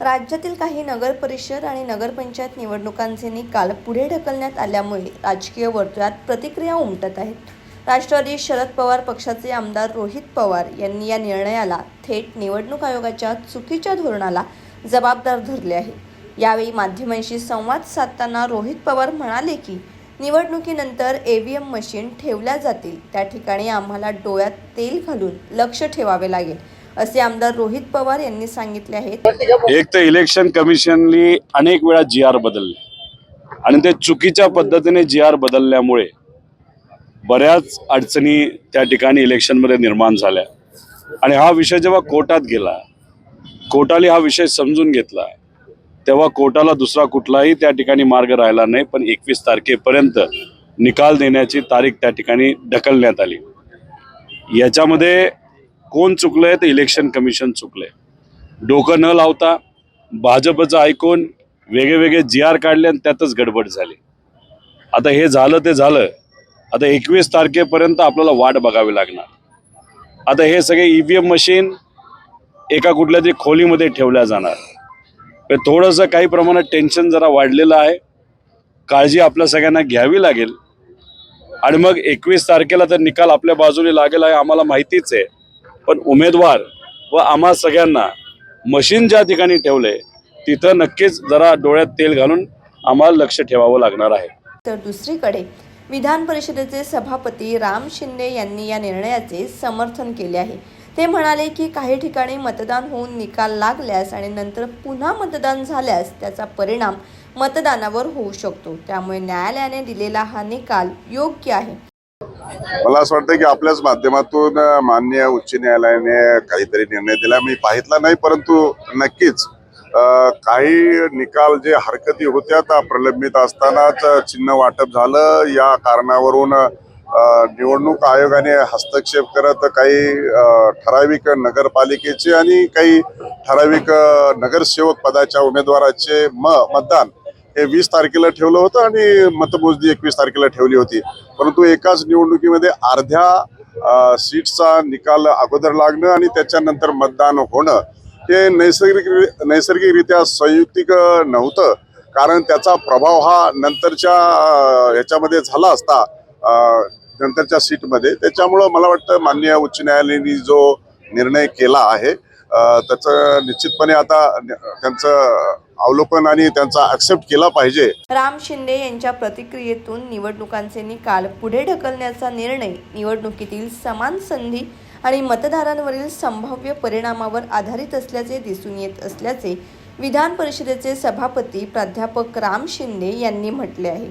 राज्यातील काही नगर परिषद आणि नगरपंचायत निवडणुकांचे निकाल पुढे ढकलण्यात आल्यामुळे राजकीय वर्तुळात प्रतिक्रिया उमटत आहेत. राष्ट्रवादी शरद पवार पक्षाचे आमदार रोहित पवार यांनी या निर्णयाला थेट निवडणूक आयोगाच्या चुकीच्या धोरणाला जबाबदार धरले आहे. यावेळी माध्यमांशी संवाद साधताना रोहित पवार म्हणाले की निवडणुकीनंतर एव्हीएम मशीन ठेवल्या जातील. त्या ठिकाणी आम्हाला डोळ्यात तेल घालून लक्ष ठेवावे लागेल. असे आमदार रोहित पवार यांनी सांगितले आहेत. एक तर इलेक्शन कमिशननी अनेक वेळा जी आर बदलले. आणि ते चुकीच्या पद्धतीने जी आर बदलल्यामुळे बऱ्याच अडचणी त्या ठिकाणी इलेक्शनमध्ये निर्माण झाल्या. आणि हा विषय जेव्हा कोर्टात गेला कोर्टाने हा विषय समजून घेतला तेव्हा कोर्टाला दुसरा कुठलाही त्या ठिकाणी मार्ग राहिला नाही पण एकवीस तारखेपर्यंत निकाल देण्याची तारीख त्या ठिकाणी ढकलण्यात आली. याच्यामध्ये कोण चुकलंय तर इलेक्शन कमिशन चुकलंय. डोकं न लावता भाजपचं ऐकून वेगळे वेगळे जी आर काढले आणि त्यातच गडबड झाली. आता हे झालं ते झालं. आता एकवीस तारखेपर्यंत आपल्याला वाट बघावी लागणार. आता हे सगळे ईव्हीएम मशीन एका कुठल्या तरी खोलीमध्ये ठेवल्या जाणार. तर थोडंसं काही प्रमाणात टेन्शन जरा वाढलेलं आहे. काळजी आपल्या सगळ्यांना घ्यावी लागेल. आणि मग एकवीस तारखेला तर निकाल आपल्या बाजूने लागेल आहे आम्हाला माहितीच आहे. पण उमेदवार व आम्हा सगळ्यांना मशीन ज्या ठिकाणी ठेवले तिथं नक्कीच जरा डोळ्यात तेल घालून आम्हाला लक्ष ठेवावं लागणार आहे. तर दुसरीकडे विधान परिषदेचे सभापती राम शिंदे यांनी या निर्णयाचे समर्थन केले आहे. ते म्हणाले की काही ठिकाणी मतदान होऊन निकाल लागल्यास आणि नंतर पुन्हा मतदान झाल्यास त्याचा परिणाम मतदानावर होऊ शकतो. त्यामुळे न्यायालयाने दिलेला हा निकाल योग्य आहे. मला असं वाटतं की आपल्याच माध्यमातून मान्य माननीय उच्च न्यायालयाने काहीतरी निर्णय दिला. मी पाहितला नाही परंतु नक्कीच काही निकाल जे हरकती होत्या त्या प्रलंबित असतानाच चिन्ह वाटप झालं. या कारणावरून निवडणूक आयोगाने हस्तक्षेप करत काही ठराविक नगरपालिकेचे आणि काही ठराविक नगरसेवक पदाच्या उमेदवाराचे म मतदान हे वीस तारखेला ठेवलं होतं आणि मतमोजणी एकवीस तारखेला ठेवली होती. परंतु एकाच निवडणुकीमध्ये अर्ध्या सीटचा सीट्सचा निकाल अगोदर लागणं आणि त्याच्यानंतर मतदान होणं हे नैसर्गिक नैसर्गिकरित्या संयुक्तिक नव्हतं. कारण त्याचा प्रभाव हा नंतरच्या ह्याच्यामध्ये झाला असता नंतरच्या सीटमध्ये. त्याच्यामुळं मला वाटतं माननीय उच्च न्यायालयाने जो निर्णय केला आहे त्याचं निश्चितपणे आता त्यांचं अवलोकन आणि त्यांचा ऍक्सेप्ट केला पाहिजे. राम शिंदे यांच्या प्रतिक्रियेतून निवडणुकांचे निकाल पुढे ढकलण्याचा निर्णय निवडणुकीतील समान संधी आणि मतदारांवरील संभाव्य परिणामावर आधारित असल्याचे दिसून येत असल्याचे विधान परिषदेचे सभापती प्राध्यापक राम शिंदे यांनी म्हटले आहे.